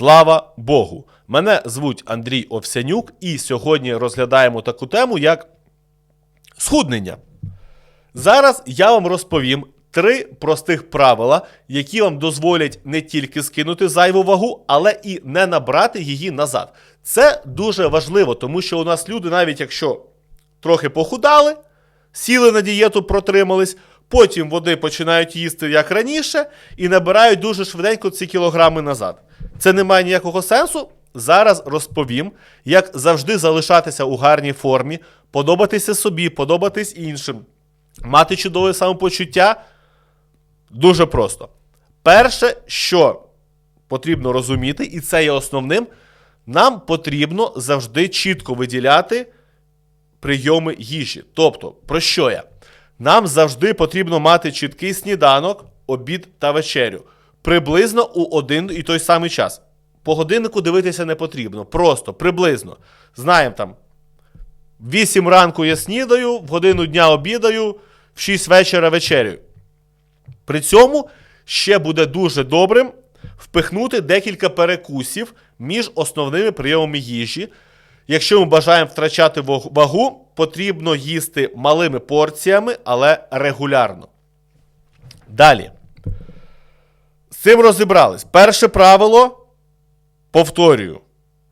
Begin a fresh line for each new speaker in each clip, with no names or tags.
Слава Богу! Мене звуть Андрій Овсянюк, і сьогодні розглядаємо таку тему, як схуднення. Зараз я вам розповім три простих правила, які вам дозволять не тільки скинути зайву вагу, але і не набрати її назад. Це дуже важливо, тому що у нас люди, навіть якщо трохи похудали, сіли на дієту, протримались, потім вони починають їсти як раніше і набирають дуже швиденько ці кілограми назад. Це не має ніякого сенсу. Зараз розповім, як завжди залишатися у гарній формі, подобатися собі, подобатись іншим, мати чудове самопочуття. Дуже просто. Перше, що потрібно розуміти, і це є основним, нам потрібно завжди чітко виділяти прийоми їжі. Тобто, про що я? Нам завжди потрібно мати чіткий сніданок, обід та вечерю. Приблизно у один і той самий час. По годиннику дивитися не потрібно. Просто приблизно. Знаємо там. В 8 ранку я снідаю, в годину дня обідаю, в 6 вечора вечерю. При цьому ще буде дуже добрим впихнути декілька перекусів між основними прийомами їжі. Якщо ми бажаємо втрачати вагу, потрібно їсти малими порціями, але регулярно. Далі. З цим розібрались. Перше правило, повторюю,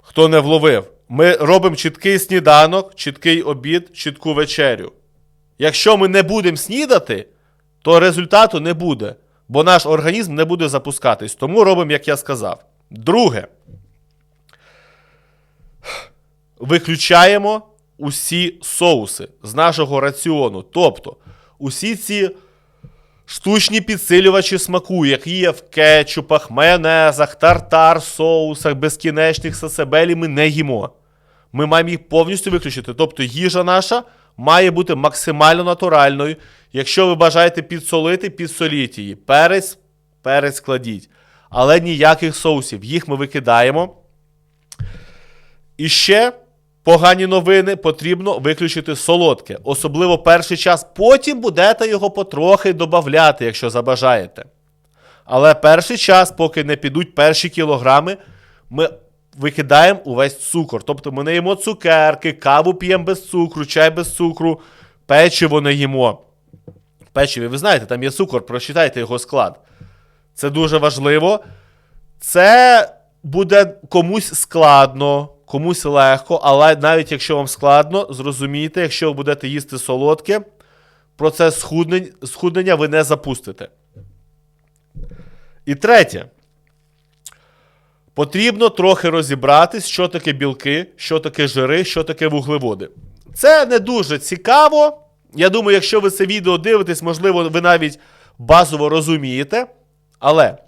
хто не вловив, ми робимо чіткий сніданок, чіткий обід, чітку вечерю. Якщо ми не будемо снідати, то результату не буде, бо наш організм не буде запускатись. Тому робимо, як я сказав. Друге. Виключаємо усі соуси з нашого раціону. Тобто, усі ці штучні підсилювачі смаку, які є в кетчупах, майонезах, тартар, соусах, безкінечних сасабелі, ми не їмо. Ми маємо їх повністю виключити. Тобто їжа наша має бути максимально натуральною. Якщо ви бажаєте підсолити, підсоліть її. Перець, перець кладіть. Але ніяких соусів. Їх ми викидаємо. І ще погані новини потрібно виключити солодке, особливо перший час. Потім будете його потрохи додати, якщо забажаєте. Але перший час, поки не підуть перші кілограми, ми викидаємо увесь цукор. Тобто ми не їмо цукерки, каву п'ємо без цукру, чай без цукру, печиво не їмо. Печиві, ви знаєте, там є цукор, прочитайте його склад. Це дуже важливо. Це буде комусь складно, комусь легко, але навіть якщо вам складно, зрозумійте, якщо ви будете їсти солодке, процес схуднень- схуднення ви не запустите. І третє. Потрібно трохи розібратись, що таке білки, що таке жири, що таке вуглеводи. Це не дуже цікаво. Я думаю, якщо ви це відео дивитесь, можливо, ви навіть базово розумієте. Але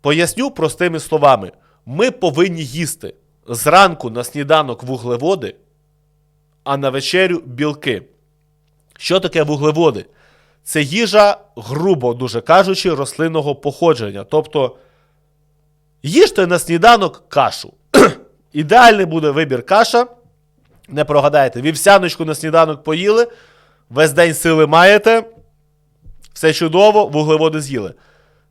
поясню простими словами: ми повинні їсти зранку на сніданок вуглеводи, а на вечерю білки. Що таке вуглеводи? Це їжа, грубо дуже кажучи, рослинного походження. Тобто їжте на сніданок кашу. Ідеальний буде вибір каша. Не прогадаєте, вівсяночку на сніданок поїли, весь день сили маєте, все чудово, вуглеводи з'їли.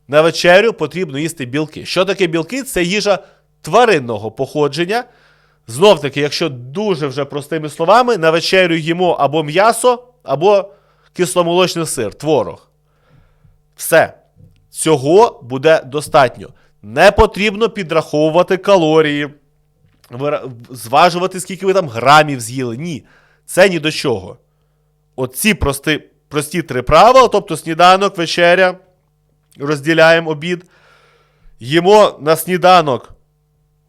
На вечерю потрібно їсти білки. Що таке білки? Це їжа тваринного походження. Знов таки, якщо дуже вже простими словами, на вечерю їмо або м'ясо, або кисломолочний сир, творог. Все. Цього буде достатньо. Не потрібно підраховувати калорії, зважувати, скільки ви там грамів з'їли. Ні. Це ні до чого. Оці прості, прості три правила, тобто сніданок, вечеря, розділяємо обід. Їмо на сніданок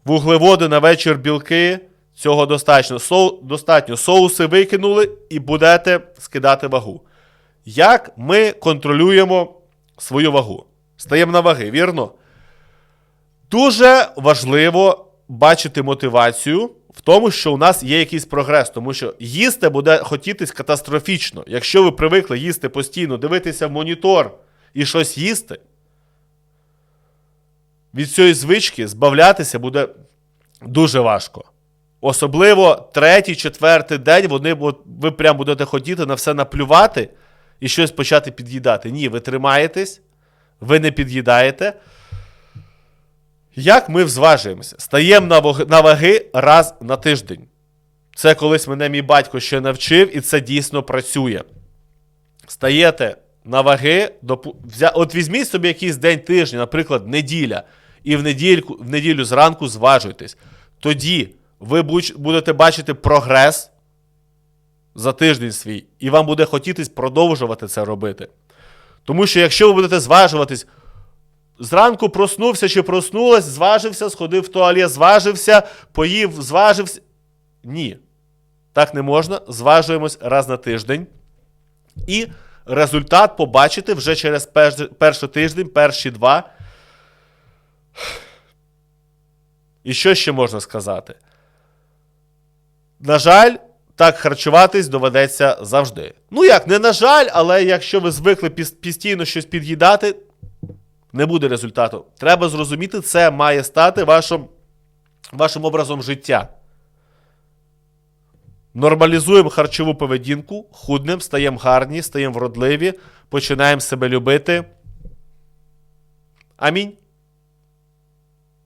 вуглеводи на вечір білки. Цього достатньо. Соу, достатньо. Соуси викинули і будете скидати вагу. Як ми контролюємо свою вагу? Стаємо на ваги, вірно? Дуже важливо бачити мотивацію в тому, що у нас є якийсь прогрес, тому що їсти буде хотітись катастрофічно. Якщо ви привикли їсти постійно, дивитися в монітор і щось їсти, від цієї звички збавлятися буде дуже важко. Особливо третій, четвертий день вони, ви прям будете хотіти на все наплювати і щось почати під'їдати. Ні, ви тримаєтесь, ви не під'їдаєте. Як ми взважуємося? Стаємо на ваги, раз на тиждень. Це колись мене мій батько ще навчив, і це дійсно працює. Стаєте на ваги, от візьміть собі якийсь день тижня, наприклад, неділя, і в недільку, в неділю зранку зважуйтесь. Тоді ви будете бачити прогрес за тиждень свій, і вам буде хотітись продовжувати це робити. Тому що якщо ви будете зважуватись, зранку проснувся чи проснулась, зважився, сходив в туалет, зважився, поїв, зважився. Ні. Так не можна. Зважуємось раз на тиждень. І результат побачите вже через перший, тиждень, перші два. І що ще можна сказати? На жаль, так харчуватись доведеться завжди. Ну як, не на жаль, але якщо ви звикли постійно щось під'їдати, не буде результату. Треба зрозуміти, це має стати вашим, вашим образом життя. Нормалізуємо харчову поведінку, худнем, стаємо гарні, стаємо вродливі, починаємо себе любити. Амінь.